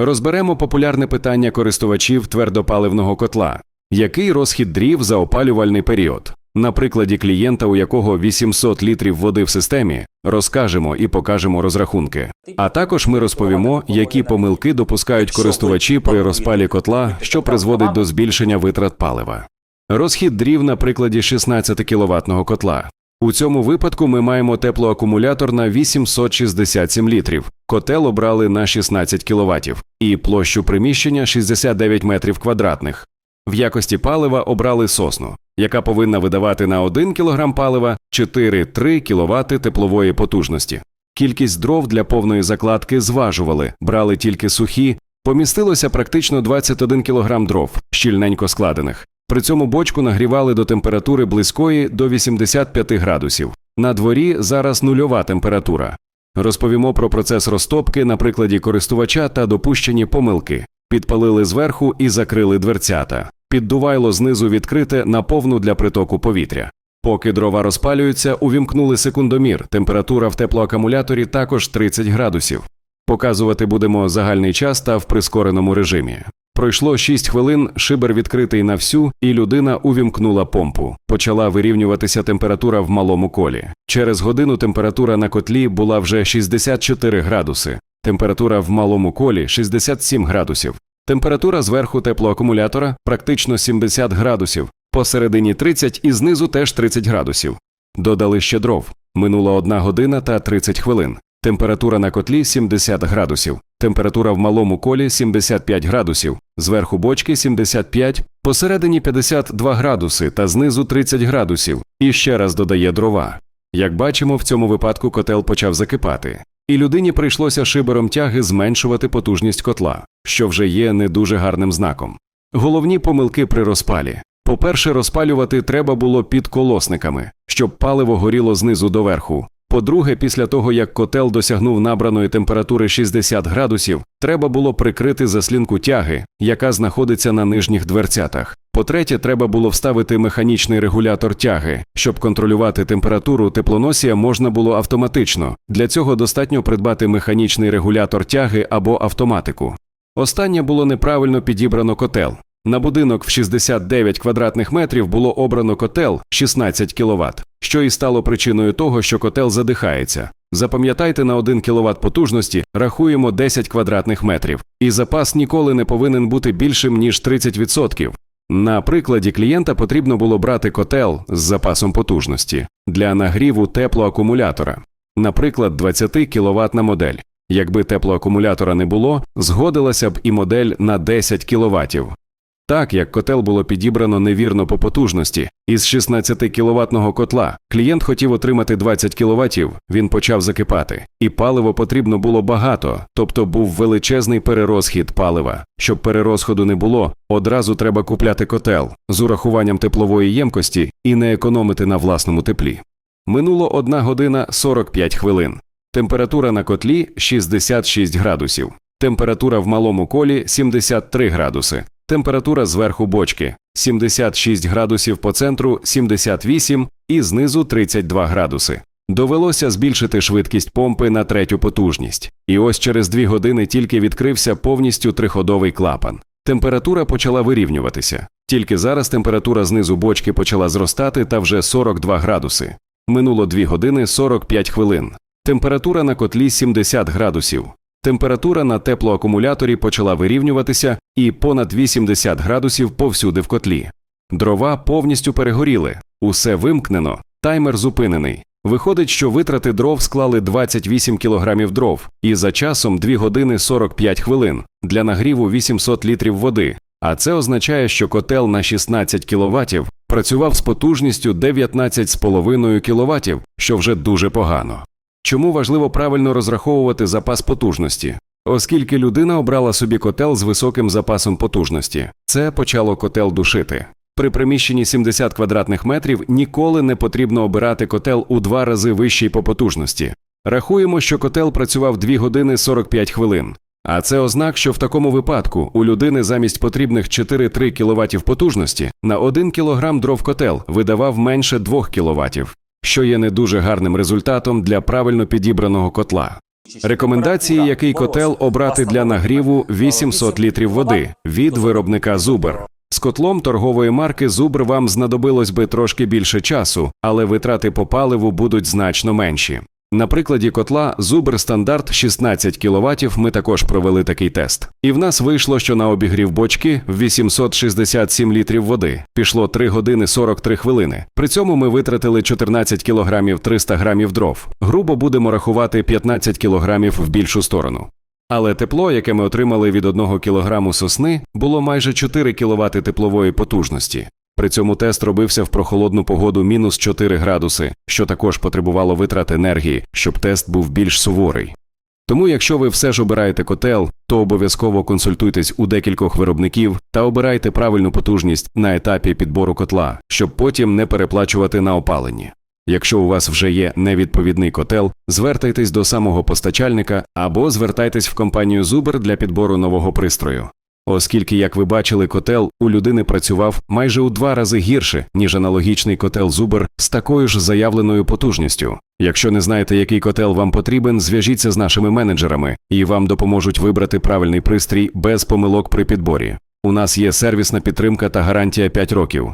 Розберемо популярне питання користувачів твердопаливного котла. Який розхід дрів за опалювальний період? На прикладі клієнта, у якого 800 літрів води в системі, розкажемо і покажемо розрахунки. А також ми розповімо, які помилки допускають користувачі при розпалі котла, що призводить до збільшення витрат палива. Розхід дрів на прикладі 16 кіловатного котла. У цьому випадку ми маємо теплоакумулятор на 867 літрів, котел обрали на 16 кВт і площу приміщення 69 метрів квадратних. В якості палива обрали сосну, яка повинна видавати на 1 кг палива 4-3 кВт теплової потужності. Кількість дров для повної закладки зважували, брали тільки сухі, помістилося практично 21 кг дров, щільненько складених. При цьому бочку нагрівали до температури близької до 85 градусів. На дворі зараз нульова температура. Розповімо про процес розтопки на прикладі користувача та допущені помилки. Підпалили зверху і закрили дверцята. Піддувайло знизу відкрите на повну для притоку повітря. Поки дрова розпалюються, увімкнули секундомір. Температура в теплоакумуляторі також 30 градусів. Показувати будемо загальний час та в прискореному режимі. Пройшло 6 хвилин, шибер відкритий на всю, і людина увімкнула помпу. Почала вирівнюватися температура в малому колі. Через годину температура на котлі була вже 64 градуси. Температура в малому колі 67 градусів. Температура зверху теплоакумулятора практично 70 градусів, посередині 30 і знизу теж 30 градусів. Додали ще дров. Минула 1 година та 30 хвилин. Температура на котлі 70 градусів. Температура в малому колі 75 градусів, зверху бочки 75, посередині 52 градуси та знизу 30 градусів. І ще раз додає дрова. Як бачимо, в цьому випадку котел почав закипати, і людині прийшлося шибером тяги зменшувати потужність котла, що вже є не дуже гарним знаком. Головні помилки при розпалі. По-перше, розпалювати треба було під колосниками, щоб паливо горіло знизу до верху. По-друге, після того як котел досягнув набраної температури 60 градусів, треба було прикрити заслінку тяги, яка знаходиться на нижніх дверцятах. По-третє, треба було вставити механічний регулятор тяги, щоб контролювати температуру теплоносія можна було автоматично. Для цього достатньо придбати механічний регулятор тяги або автоматику. Останнє було неправильно підібрано котел. На будинок в 69 квадратних метрів було обрано котел 16 кВт, що і стало причиною того, що котел задихається. Запам'ятайте, на 1 кВт потужності рахуємо 10 квадратних метрів, і запас ніколи не повинен бути більшим ніж 30%. На прикладі клієнта потрібно було брати котел з запасом потужності для нагріву теплоакумулятора, наприклад, 20 кВт модель. Якби теплоакумулятора не було, згодилася б і модель на 10 кВт. Так як котел було підібрано невірно по потужності, із 16 кіловатного котла клієнт хотів отримати 20 кВт, він почав закипати, і паливо потрібно було багато, тобто був величезний перерозхід палива. Щоб перерозходу не було, одразу треба купляти котел з урахуванням теплової ємкості і не економити на власному теплі. Минуло 1 година 45 хвилин. Температура на котлі 66 градусів. Температура в малому колі 73 градуси. Температура зверху бочки 76 градусів по центру 78 і знизу 32 градуси. Довелося збільшити швидкість помпи на третю потужність. І ось через дві години тільки відкрився повністю триходовий клапан. Температура почала вирівнюватися. Тільки зараз температура знизу бочки почала зростати та вже 42 градуси. Минуло 2 години 45 хвилин. Температура на котлі 70 градусів. Температура на теплоакумуляторі почала вирівнюватися і понад 80 градусів повсюди в котлі. Дрова повністю перегоріли, усе вимкнено, таймер зупинений. Виходить, що витрати дров склали 28 кг дров і за часом 2 години 45 хвилин для нагріву 800 літрів води. А це означає, що котел на 16 кВт працював з потужністю 19,5 кВт, що вже дуже погано. Чому важливо правильно розраховувати запас потужності? Оскільки людина обрала собі котел з високим запасом потужності, це почало котел душити. При приміщенні 70 квадратних метрів ніколи не потрібно обирати котел у два рази вищий по потужності. Рахуємо, що котел працював 2 години 45 хвилин. А це ознак, що в такому випадку у людини замість потрібних 4-3 кВт потужності на 1 кг дров котел видавав менше 2 кВт що є не дуже гарним результатом для правильно підібраного котла. Рекомендації, який котел обрати для нагріву 800 літрів води від виробника Зубер. З котлом торгової марки Зубр вам знадобилось би трошки більше часу, але витрати по паливу будуть значно менші. На прикладі котла Зубр стандарт 16 кВт ми також провели такий тест. І в нас вийшло, що на обігрів бочки в 867 літрів води пішло 3 години 43 хвилини. При цьому ми витратили 14 кг 300 грамів дров. Грубо будемо рахувати 15 кг в більшу сторону. Але тепло, яке ми отримали від 1 кг сосни, було майже 4 кВт теплової потужності. При цьому тест робився в прохолодну погоду мінус 4 градуси, що також потребувало витрат енергії, щоб тест був більш суворий. Тому, якщо ви все ж обираєте котел, то обов'язково консультуйтесь у декількох виробників та обирайте правильну потужність на етапі підбору котла, щоб потім не переплачувати на опаленні. Якщо у вас вже є невідповідний котел, звертайтесь до самого постачальника або звертайтесь в компанію Зубер для підбору нового пристрою. Оскільки, як ви бачили, котел у людини працював майже у два рази гірше, ніж аналогічний котел Зубер з такою ж заявленою потужністю. Якщо не знаєте, який котел вам потрібен, зв'яжіться з нашими менеджерами, і вам допоможуть вибрати правильний пристрій без помилок при підборі. У нас є сервісна підтримка та гарантія 5 років.